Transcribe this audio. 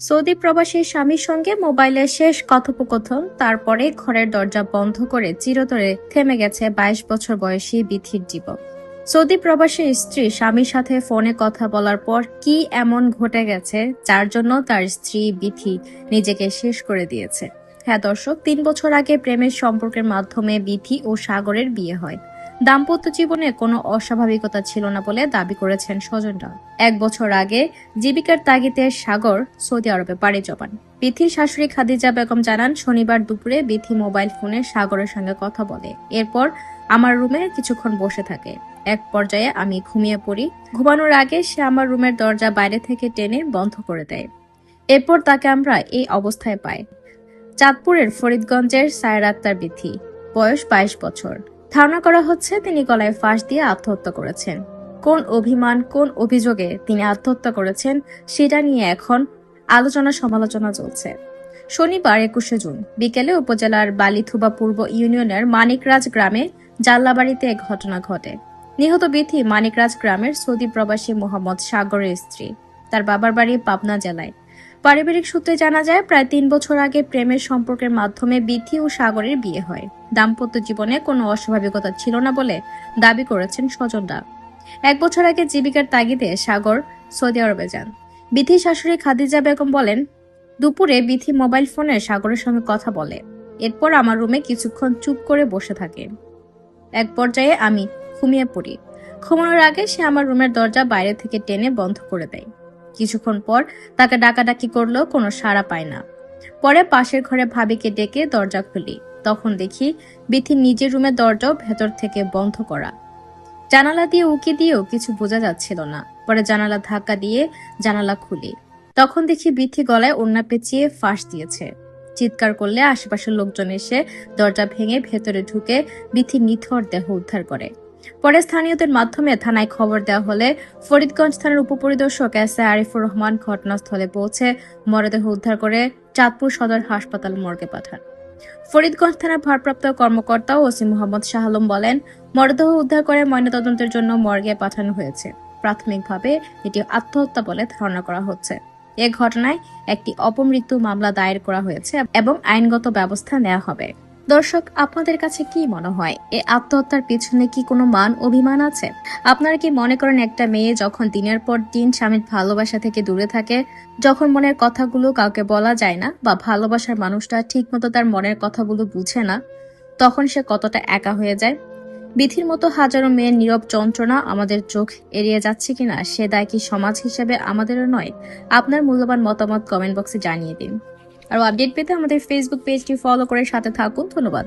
Saudi প্রবাসী স্বামীর সঙ্গে মোবাইলে শেষ কথোপকথন, তারপরে ঘরের দরজা বন্ধ করে চিরতরে থেমে গেছে বাইশ বছর বয়সী বিথির জীবন। সৌদি প্রবাসী স্ত্রী স্বামীর সাথে ফোনে কথা বলার পর কি এমন ঘটে গেছে, যার জন্য তার স্ত্রী বিথি নিজেকে শেষ করে দিয়েছে। হ্যাঁ দর্শক, তিন বছর আগে প্রেমের সম্পর্কের মাধ্যমে বিথি ও সাগরের বিয়ে হয়। দাম্পত্য জীবনে কোনো অস্বাভাবিকতা ছিল না বলে দাবি করেছেন স্বজনরা। এক বছর আগে জীবিকার তাগিদে সাগর, সৌদি আরবে, পাড়ি জমান। বিথির শাশুড়ি খাদিজা বেগম জানান, শনিবার দুপুরে বিথি মোবাইল ফোনে সাগরের সঙ্গে কথা বলে। এরপর আমার রুমে কিছুক্ষণ বসে থাকে। এক পর্যায়ে আমি ঘুমিয়ে পড়ি। ঘুমানোর আগে সে আমার রুমের দরজা বাইরে থেকে টেনে বন্ধ করে দেয়। এরপর তাকে আমরা এই অবস্থায় পাই। চাঁদপুরের ফরিদগঞ্জের সায়র আক্তার বিথি। বয়স বাইশ বছর। ধারণা করা হচ্ছে তিনি গলায় ফাঁস দিয়ে আত্মহত্যা করেছেন। কোন অভিমান, কোন অভিযোগে তিনি আত্মহত্যা করেছেন সেটা নিয়ে এখন আলোচনা সমালোচনা চলছে। শনিবার একুশে জুন, বিকেলে উপজেলার বালিথুবা পূর্ব ইউনিয়নের মানিকরাজ গ্রামে জাল্লাবাড়িতে এক ঘটনা ঘটে। নিহত বিথি মানিকরাজ গ্রামের সৌদি প্রবাসী মোহাম্মদ সাগরের স্ত্রী। তার বাবার বাড়ি পাবনা জেলায়। পারিবারিক সূত্রে জানা যায়, প্রায় তিন বছর আগে প্রেমের সম্পর্কের মাধ্যমে বিথি ও সাগরের বিয়ে হয়। দাম্পত্য জীবনে কোনো অস্বাভাবিকতা ছিল না বলে দাবি করেছেন স্বজনরা। এক বছর আগে জীবিকার তাগিদে সাগর, সৌদি আরবে যান। বিথি শাশুড়ি খাদিজা বেগম বলেন, দুপুরে বিথি মোবাইল ফোনে সাগরের সঙ্গে কথা বলে। এরপর আমার রুমে কিছুক্ষণ চুপ করে বসে থাকে। এক পর্যায়ে আমি ঘুমিয়ে পড়ি। ঘুমানোর আগে সে আমার রুমের দরজা বাইরে থেকে টেনে বন্ধ করে দেয়। কিছুক্ষণ পর তাকে ডাকাডাকি করলেও কোনো সাড়া পায় না। পরে পাশের ঘরে ভাবিকে ডেকে দরজা খুলি। তখন দেখি বিথি নিজের রুমের দরজাও ভেতর থেকে বন্ধ করা। জানালা দিয়ে উকি দিয়েও কিছু বোঝা যাচ্ছিল না। পরে জানালা ধাক্কা দিয়ে জানালা খুলি। তখন দেখি বিথি গলায় ওড়না পেঁচিয়ে ফাঁস দিয়েছে। চিৎকার করলে আশেপাশের লোকজন এসে দরজা ভেঙে ভেতরে ঢুকে বিথি নিথর দেহ উদ্ধার করে। পরে স্থানীয়দের মাধ্যমে থানায় খবর দেওয়া হলে ফরিদগঞ্জ থানার উপপরিদর্শক এস এ আরিফুর রহমান ঘটনাস্থলে পৌঁছে মরদেহ উদ্ধার করে চাঁদপুর সদর হাসপাতাল মর্গে পাঠান। ফরিদগঞ্জ থানার ভারপ্রাপ্ত কর্মকর্তা ওসি মোহাম্মদ শাহালম বলেন, মরদেহ উদ্ধার করে ময়নাতদন্তের জন্য মর্গে পাঠানো হয়েছে। প্রাথমিকভাবে এটি আত্মহত্যা বলে ধারণা করা হচ্ছে। এ ঘটনায় একটি অপমৃত্যু মামলা দায়ের করা হয়েছে এবং আইনগত ব্যবস্থা নেওয়া হবে। দর্শক, আপনাদের কাছে কি মনে হয়? এ আত্মহত্যার পিছনে কি কোনো মান, অভিমান আছে? আপনারা কি মনে করেন একটা মেয়ে যখন দিনের পর দিন স্বামীর ভালোবাসা থেকে দূরে থাকে, যখন মনের কথাগুলো কাউকে বলা যায় না বা ভালোবাসার মানুষটা ঠিকমতো তার মনের কথাগুলো বুঝে না, তখন সে কতটা একা হয়ে যায়? বিধির মতো হাজারো মেয়ের নীরব যন্ত্রণা আমাদের চোখ এড়িয়ে যাচ্ছে কিনা, সে দায় কি সমাজ হিসেবে আমাদেরও নয়? আপনার মূল্যবান মতামত কমেন্ট বক্সে জানিয়ে দিন। আর আপডেট পেতে আমাদের ফেসবুক পেজটি ফলো করে সাথে থাকুন। ধন্যবাদ।